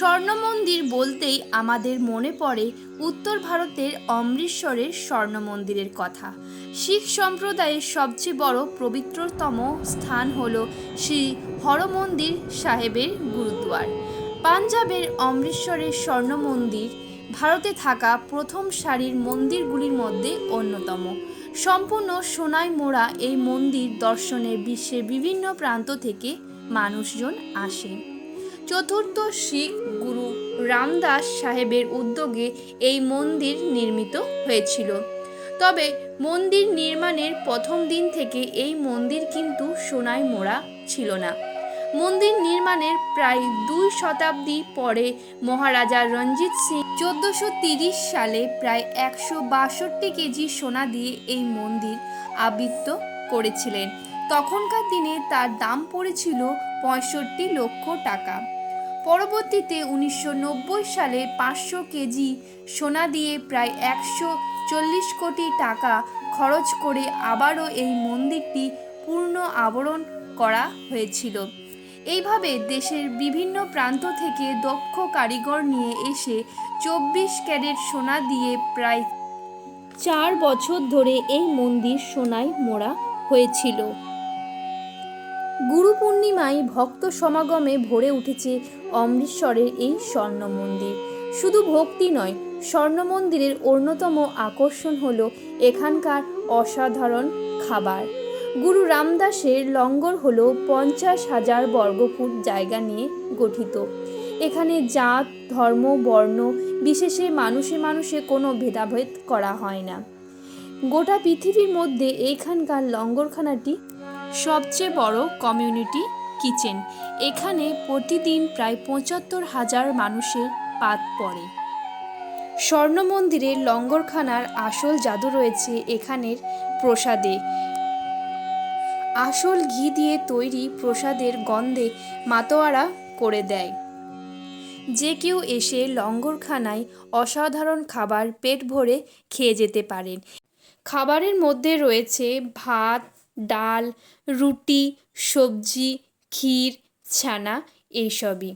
স্বর্ণ মন্দির বলতেই আমাদের মনে পড়ে উত্তর ভারতের অমৃতসরের স্বর্ণ মন্দিরের কথা। শিখ সম্প্রদায়ের সবচেয়ে বড় পবিত্রতম স্থান হল শ্রী হরমন্দির সাহেবের গুরুদ্বার পাঞ্জাবের অমৃতসরের স্বর্ণ মন্দির ভারতে থাকা প্রথম সারির মন্দিরগুলির মধ্যে অন্যতম। সম্পূর্ণ সোনায় মোড়া এই মন্দির দর্শনে বিশ্বের বিভিন্ন প্রান্ত থেকে মানুষজন আসে চতুর্থ শিখ গুরু রামদাস সাহেবের উদ্যোগে এই মন্দির নির্মিত হয়েছিল। তবে মন্দির নির্মাণের প্রথম দিন থেকে এই মন্দির কিন্তু সোনায় মোড়া ছিল না। মন্দির নির্মাণের প্রায় দুই শতাব্দী পরে মহারাজা রঞ্জিত সিং চোদ্দোশো সালে প্রায় একশো বাষট্টি কেজি সোনা দিয়ে এই মন্দির আবৃত্ত করেছিলেন। তখনকার দিনে তার দাম পড়েছিল পঁয়ষট্টি লক্ষ টাকা। পরবর্তীতে উনিশশো নব্বই সালে পাঁচশো কেজি সোনা দিয়ে প্রায় একশো চল্লিশ কোটি টাকা খরচ করে আবারও এই মন্দিরটি পূর্ণ আবরণ করা হয়েছিল। এইভাবে দেশের বিভিন্ন প্রান্ত থেকে দক্ষ কারিগর নিয়ে এসে চব্বিশ ক্যারেট সোনা দিয়ে প্রায় চার বছর ধরে এই মন্দির সোনায় মোড়া হয়েছিল। গুরু পূর্ণিমায় ভক্ত সমাগমে ভরে উঠেছে অমৃতসরের এই স্বর্ণ মন্দির শুধু ভক্তি নয় স্বর্ণ মন্দিরের অন্যতম আকর্ষণ হল এখানকার অসাধারণ খাবার। গুরু রামদাসের লঙ্গর হল পঞ্চাশ হাজার বর্গফুট জায়গা নিয়ে গঠিত। এখানে জাত, ধর্ম, বর্ণ, বিশেষে মানুষে মানুষে কোনো ভেদাভেদ করা হয় না। গোটা পৃথিবীর মধ্যে এইখানকার লঙ্গরখানাটি সবচেয়ে বড় কমিউনিটি কিচেন। এখানে প্রতিদিন প্রায় পঁচাত্তর হাজার মানুষের পাত পড়ে। স্বর্ণ মন্দিরের লঙ্গরখানার আসল জাদু রয়েছে এখানের প্রসাদে। আসল ঘি দিয়ে তৈরি প্রসাদের গন্ধে মাতোয়ারা করে দেয়। যে কেউ এসে লঙ্গরখানায় অসাধারণ খাবার পেট ভরে খেয়ে যেতে পারেন। খাবারের মধ্যে রয়েছে ভাত ডাল রুটি সবজি ক্ষীর ছানা এইসবই